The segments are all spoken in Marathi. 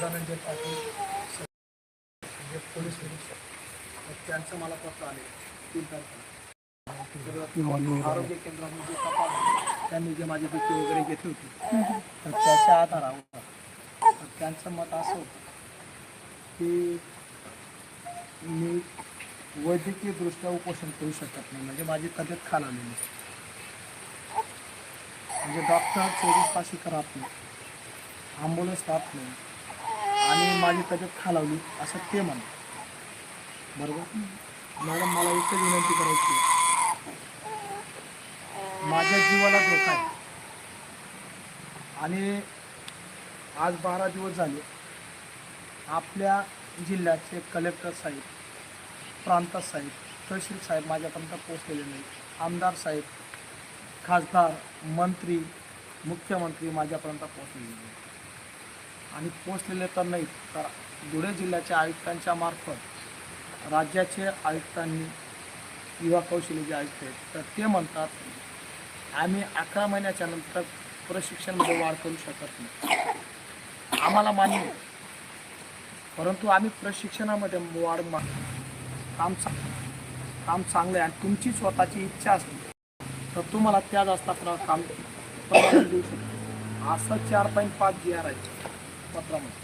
धनंजय पाटील जे पोलीस निरीक्षक त्यांचं मला पत्र आले. तीन तारखेला. आरोग्य केंद्रामध्ये तपास त्यांनी जे माझी दुखी वगैरे घेतली होती, तर त्याच्या आधारावर त्यांचं मत असं होतं की मी वैद्यकीय दृष्ट्या उपोषण करू शकत नाही, म्हणजे माझी तब्येत खालावलेली. म्हणजे डॉक्टर चोवीस इथं राहत नाही ॲम्ब्युलन्स राहत नाही. आणि माझी तब्येत खालावली असं ते म्हणतात. बरोबर? मॅडम मला एकच विनंती करायची माझ्या जीवाला धोका आहे. आणि आज बारा दिवस झाले आपल्या जिल्ह्याचे कलेक्टर साहेब प्रांत साहेब तहसील साहेब माझ्यापर्यंत पोचलेले नाही आमदार साहेब खासदार मंत्री मुख्यमंत्री माझ्यापर्यंत पोचलेले नाही आणि पोचलेले तर नाहीत तर धुळे जिल्ह्याच्या आयुक्तांच्या मार्फत राज्याचे आयुक्तांनी युवा कौशल्य जे आयुक्त आहेत तर ते म्हणतात आम्ही अकरा महिन्याच्या नंतर प्रशिक्षणमध्ये वाढ करू शकत नाही. आम्हाला मान्य परंतु आम्ही प्रशिक्षणामध्ये वाढ मा काम चांग काम चांगलं आहे आणि तुमची स्वतःची इच्छा असली तर तुम्हाला त्या जास्त काम देऊ शकतो. असं चार पॉईंट पाच जी आर आहे. पत्रामध्ये.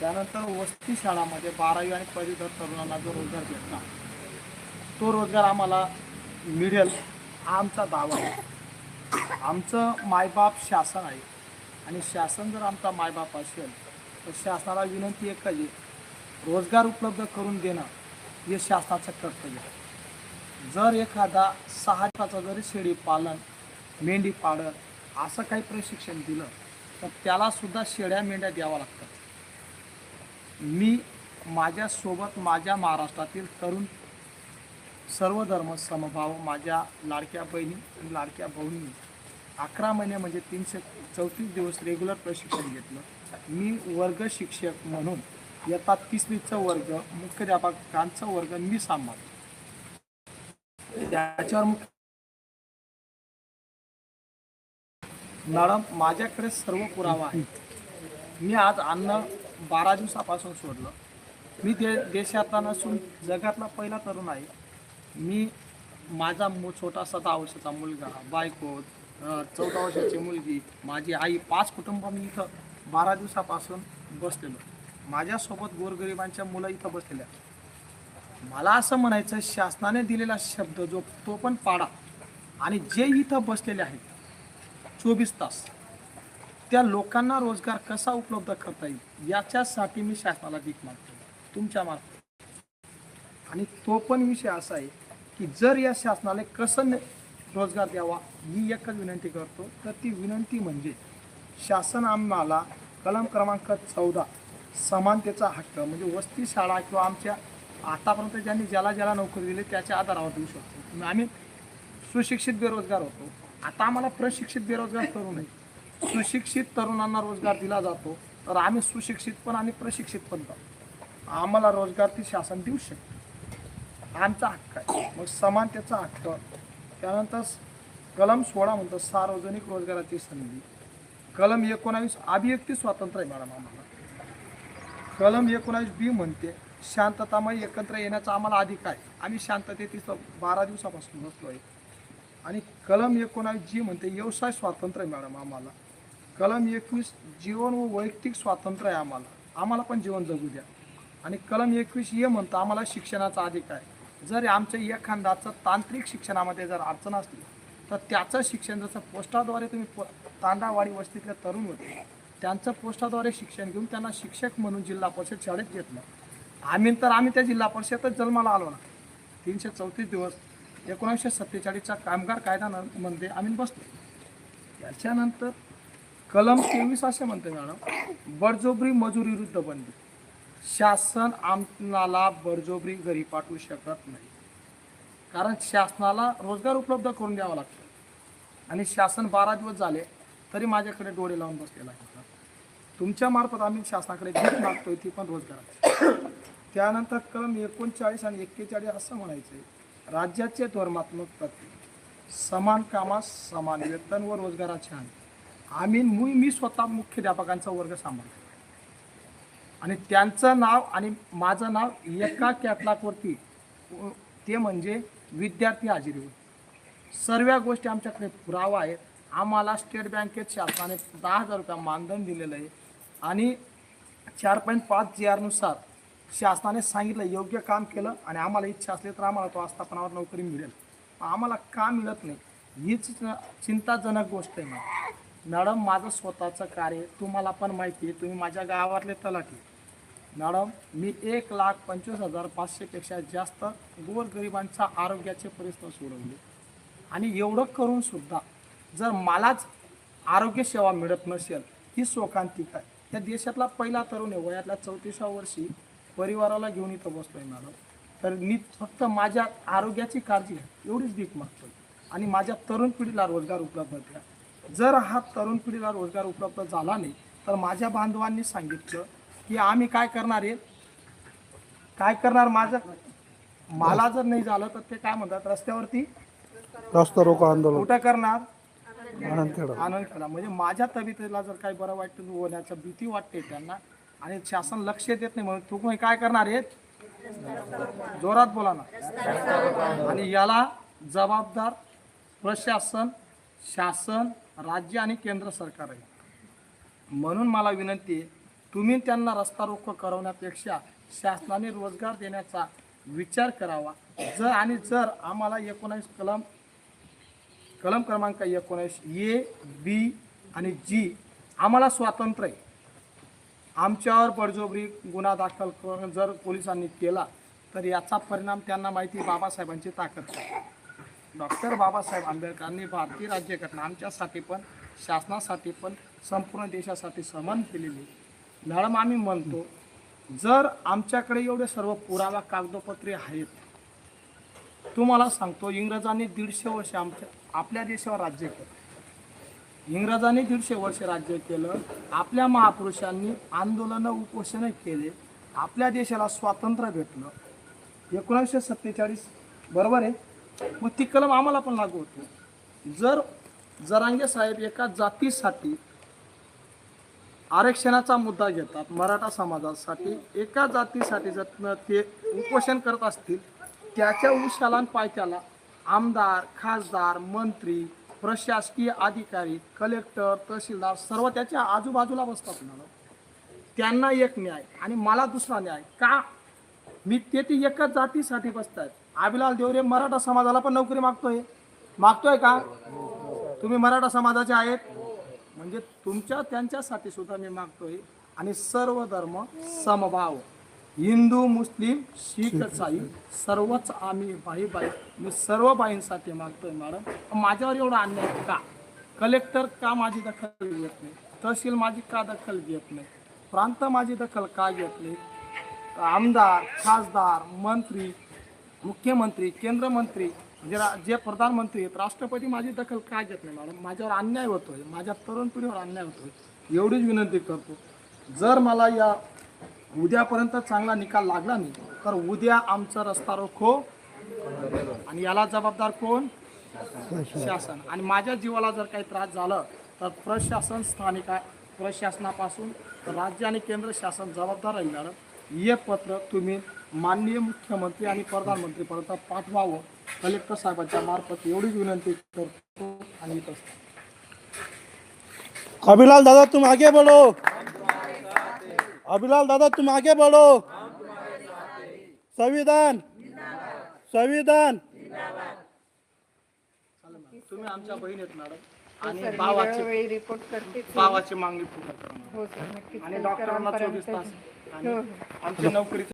त्यानंतर वस्ती शाळामध्ये बारावी आणि पदवीधर तरुणांना जो रोजगार भेटला तो रोजगार आम्हाला मिळेल हा आमचा दावा आहे. आमचं मायबाप शासन आहे आणि शासन जर आमचा मायबाप असेल तर शासनाला विनंती एकच आहे रोजगार उपलब्ध करून देणं हे शासनाचं कर्तव्य आहे. जर एखादा सहा दिवसाचं जरी शेळी पालन मेंढी पालन असं काही प्रशिक्षण दिलं तर त्याला सुद्धा शेळ्या मेंढ्या द्याव्या लागतात. मी माझ्यासोबत माझ्या महाराष्ट्रातील तरुण सर्व धर्म समभाव माझ्या लाडक्या बहिणी आणि लाडक्या भाऊंनी अकरा महिने म्हणजे तीनशे चौतीस दिवस रेग्युलर प्रशिक्षण घेतलं. मी वर्ग शिक्षक म्हणून येतात तिसरीचा वर्ग मुख्याध्यापकांचा वर्ग मी सांभाळतो. त्याच्यावर मुख्य मॅडम माझ्याकडे सर्व पुरावा आहे मी आज अन्न बारा दिवसापासून सोडलं. मी दे देशातला नसून जगातला पहिला तरुण आहे. मी माझा मु छोटासा दहा वर्षाचा मुलगा बायको चौदा वर्षाची मुलगी माझी आई पाच कुटुंब मी इथं बारा दिवसापासून बसलेलो. माझ्यासोबत गोरगरिबांच्या मुलं इथं बसलेल्या. मला असं म्हणायचं शासनाने दिलेला शब्द जो तो पण पाडा. आणि जे इथं बसलेले आहेत चोवीस तास. त्या लोकांना रोजगार कसा उपलब्ध करता येईल याच्यासाठी मी शासनाला भीक मागतो. तुमच्या मार्फत. आणि तो पण विषय असा आहे की जर या शासनाला कसं रोजगार द्यावा मी एकच विनंती करतो. तर ती विनंती म्हणजे शासन आम्हाला कलम क्रमांक चौदा समानतेचा हक्क म्हणजे वस्ती शाळा किंवा आमच्या आतापर्यंत ज्यांनी ज्याला ज्याला नोकरी दिली त्याच्या आधारावर देऊ शकतो. आम्ही सुशिक्षित बेरोजगार होतो. आता आम्हाला प्रशिक्षित बेरोजगार करू नये सुशिक्षित तरुणांना रोजगार दिला जातो. तर आम्ही सुशिक्षित पण आणि प्रशिक्षित पण आम्हाला रोजगार ती शासन देऊ शकते. आमचा हक्क आहे. मग समानतेचा हक्क. त्यानंतर कलम सोळा म्हणतो सार्वजनिक रोजगाराची संधी. कलम एकोणावीस अभिव्यक्ती स्वातंत्र्य आहे मॅडम आम्हाला. कलम एकोणावीस बी म्हणते शांततामय एकत्र येण्याचा आम्हाला अधिकार आहे. आम्ही शांततेत बारा दिवसापासून बसलो आहे आणि कलम एकोणावीस जी म्हणते व्यवसाय स्वातंत्र्य आहे मॅडम आम्हाला. कलम एकवीस जीवन व वैयक्तिक स्वातंत्र्य आहे आम्हाला. आम्हाला पण जीवन जगू द्या. आणि कलम एकवीस हे म्हणतं आम्हाला शिक्षणाचा अधिकार आहे. जर आमच्या एखाद्याचं तांत्रिक शिक्षणामध्ये जर अडचण असली तर त्याचं शिक्षण जसं पोस्टाद्वारे तुम्ही पो तांडावाडी वस्तीतले तरुण होते त्यांचं पोस्टाद्वारे शिक्षण घेऊन त्यांना शिक्षक म्हणून जिल्हा परिषद शाळेत घेतलं. आम्ही तर आम्ही त्या जिल्हा परिषदच जन्माला आलो ना. तीनशे चौतीस दिवस एकोणीसशे सत्तेचाळीसच्या कामगार कायद्यामध्ये आम्ही बसतो त्याच्यानंतर कलम तेवीस असे म्हणते मॅडम बळजोबरी मजुरी विरुद्ध बंदी शासन आमनाला बळजोबरी घरी पाठवू शकत नाही. कारण शासनाला रोजगार उपलब्ध करून द्यावा लागतो. आणि शासन बारा दिवस झाले तरी माझ्याकडे डोळे लावून बसलेला आहे. तुमच्या मार्फत आम्ही शासनाकडे भीक मागतोय ती पण रोजगाराची. त्यानंतर कलम एकोणचाळीस आणि एक्केचाळीस असं म्हणायचं आहे राज्याचे धोरणात्मक तत्त्व समान कामास समान वेतन व रोजगाराचे हमी आम्ही मी मी स्वतः मुख्याध्यापकांचा वर्ग सांभाळतो. आणि त्यांचं नाव आणि माझं नाव एका कॅटलॉगवरती ते म्हणजे विद्यार्थी हजेरीवर सर्व गोष्टी आमच्याकडे पुरावा आहे आम्हाला स्टेट बँकेत शासनाने दहा हजार रुपये मानधन दिलेलं आहे. आणि चार पॉईंट पाच जी आरनुसार शासनाने सांगितलं योग्य काम केलं आणि आम्हाला इच्छा असली तर आम्हाला तो आस्थापनावर नोकरी मिळेल. आम्हाला का मिळत नाही? हीच चिंताजनक गोष्ट आहे मॅडम. मॅडम माझं स्वतःचं कार्य तुम्हाला पण माहिती आहे. तुम्ही माझ्या गावातले तलाठी मॅडम मी एक लाख पंचवीस हजार पाचशेपेक्षा जास्त गोरगरिबांच्या आरोग्याचे प्रश्न सोडवले. आणि एवढं करूनसुद्धा जर मलाच आरोग्यसेवा मिळत नसेल ही शोकांतिक आहे. त्या देशातला पहिला तरुण आहे. वयातल्या चौतीसाव्या वर्षी परिवाराला घेऊन इथं बसतोय मॅडम. तर मी फक्त माझ्या आरोग्याची काळजी घ्या. एवढीच भीक मागतोय. आणि माझ्या तरुण पिढीला रोजगार उपलब्ध द्या. जर हा तरुण पिढीला रोजगार उपलब्ध झाला नाही तर माझ्या बांधवांनी सांगितलं की आम्ही काय करणार आहे? काय करणार माझं? मला जर नाही झालं तर ते काय म्हणतात? रस्त्यावरती रस्ता रोको आंदोलन. कुठं करणार? आनंद केला म्हणजे माझ्या तब्येतीला जर काही बरं वाटतं होण्याची भीती वाटते त्यांना आणि शासन लक्ष देत नाही म्हणून तुम्ही काय करणार आहेत जोरात बोला ना. आणि याला जबाबदार प्रशासन शासन राज्य आणि केंद्र सरकार आहे. म्हणून मला विनंती आहे तुम्ही त्यांना रस्ता रोको करवण्यापेक्षा शासनाने रोजगार देण्याचा विचार करावा. जर आणि जर आम्हाला एकोणावीस कलम कलम क्रमांक एकोणीस ए बी आणि जी आम्हाला स्वातंत्र्य आहे. आमच्यावर पडजोबरी गुन्हा दाखल करून जर पोलिसांनी केला तर याचा परिणाम त्यांना माहिती बाबासाहेबांची ताकद. डॉक्टर बाबासाहेब आंबेडकरांनी भारतीय राज्यघटना आमच्यासाठी पण शासनासाठी पण संपूर्ण देशासाठी समान केलेली मॅडम आम्ही म्हणतो जर आमच्याकडे एवढे सर्व पुरावा कागदोपत्रे आहेत तुम्हाला सांगतो इंग्रजांनी दीडशे वर्ष आमच्या आपल्या देशावर राज्य केलं. इंग्रजांनी दीडशे वर्ष राज्य केलं. आपल्या महापुरुषांनी आंदोलनं उपोषणं केले. आपल्या देशाला स्वातंत्र्य भेटलं. एकोणीसशे सत्तेचाळीस बरोबर आहे? मग ती कलम आम्हाला पण लागू होती. जर जरांगे साहेब एका जातीसाठी आरक्षणाचा मुद्दा घेतात मराठा समाजासाठी एका जातीसाठी जर ते उपोषण करत असतील त्याच्या उशाला पायथ्याला आमदार खासदार मंत्री प्रशासकीय अधिकारी कलेक्टर तहसीलदार सर्व त्याच्या आजूबाजूला बसतात मॅडम त्यांना एक न्याय आणि मला दुसरा न्याय. का? मी ते ती एकाच जातीसाठी बसतायत. आबिलाल देवरे मराठा समाजाला पण नोकरी मागतोय. मागतोय का? तुम्ही मराठा समाजाचे आहेत. म्हणजे तुमच्या त्यांच्यासाठी सुद्धा मी मागतोय. आणि सर्व धर्म समभाव. हिंदू मुस्लिम शीख साई सर्वच आम्ही बाई बाई मी सर्व बाईंसाठी मागतोय मॅडम. माझ्यावर एवढा अन्याय का? कलेक्टर का माझी दखल घेत नाही? तहसील माझी का दखल घेत नाही? प्रांत माझी दखल का घेत नाही? आमदार खासदार मंत्री मुख्यमंत्री केंद्रमंत्री जे रा- जे प्रधानमंत्री आहेत राष्ट्रपती माझी दखल का घेत नाही मॅडम? माझ्यावर अन्याय होतोय. माझ्या तरुण पिढीवर अन्याय होतोय. एवढीच विनंती करतो. जर मला या उद्यापर्यंत चांगला निकाल लागला नाही तर उद्या आमचा रस्ता रोखो आणि याला जबाबदार कोण? शासन. आणि माझ्या जीवाला जर काही त्रास झाला तर प्रशासन स्थानिक आहे. प्रशासनापासून राज्य आणि केंद्र शासन जबाबदार राहणार हे पत्र तुम्ही माननीय मुख्यमंत्री आणि प्रधानमंत्रीपर्यंत पाठवावं. कलेक्टर साहेबांच्या मार्फत एवढीच विनंती करतो आणि अभिलाल दादा तुम आगे बोलो. अभिलाल दादा तुम आगे बढ़ो। संविधान। संविधान। तुम्ही आमच्या बहीण आहेत मॅडम. आणि भावाची रिपोर्ट करते भावाची मागणी पूर्ण करा. हो सर नक्कीच आणि करा. डॉक्टरांना चोवीस तास आणि आमची नोकरीचं